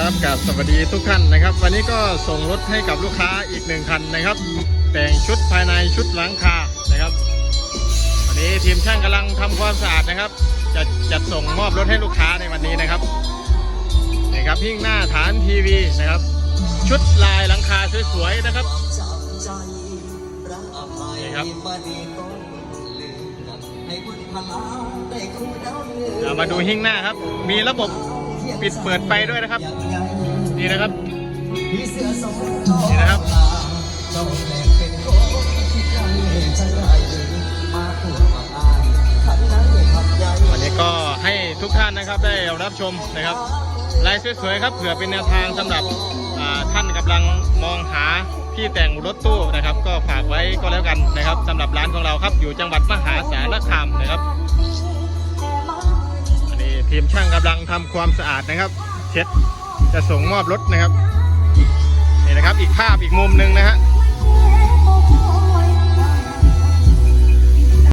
ครับกับสวัสดีทุกท่านนะครับ วันนี้ก็ส่งรถให้กับลูกค้าอีกหนึ่งคันนะครับ แต่งชุดภายในชุดหลังคานะครับวันนี้ทีมช่างกำลังทำความสะอาดนะครับ จะจัดส่งมอบรถให้ลูกค้าในวันนี้นะครับนี่ครับหิ้งหน้าฐานทีวีนะครับ ชุดลายหลังคาสวยๆนะครับนี่ครับมาดูหิ้งหน้าครับ มีระบบ ปิดเปิดไฟด้วยนะครับ นี่นะครับนี่นะครับวันนี้ก็ให้ทุกท่านนะครับได้รับชมนะครับลายสวยๆครับเผื่อเป็นแนวทางสำหรับท่านกำลังมองหาที่แต่งรถตู้นะครับ ก็ฝากไว้ก็แล้วกันนะครับสำหรับร้านของเราครับอยู่จังหวัดมหาสารคามนะครับ ทีมช่างกำลังทำความสะอาดนะครับ เช็ดจะส่งมอบรถนะครับนี่นะครับอีกภาพอีกมุมหนึ่งนะฮะ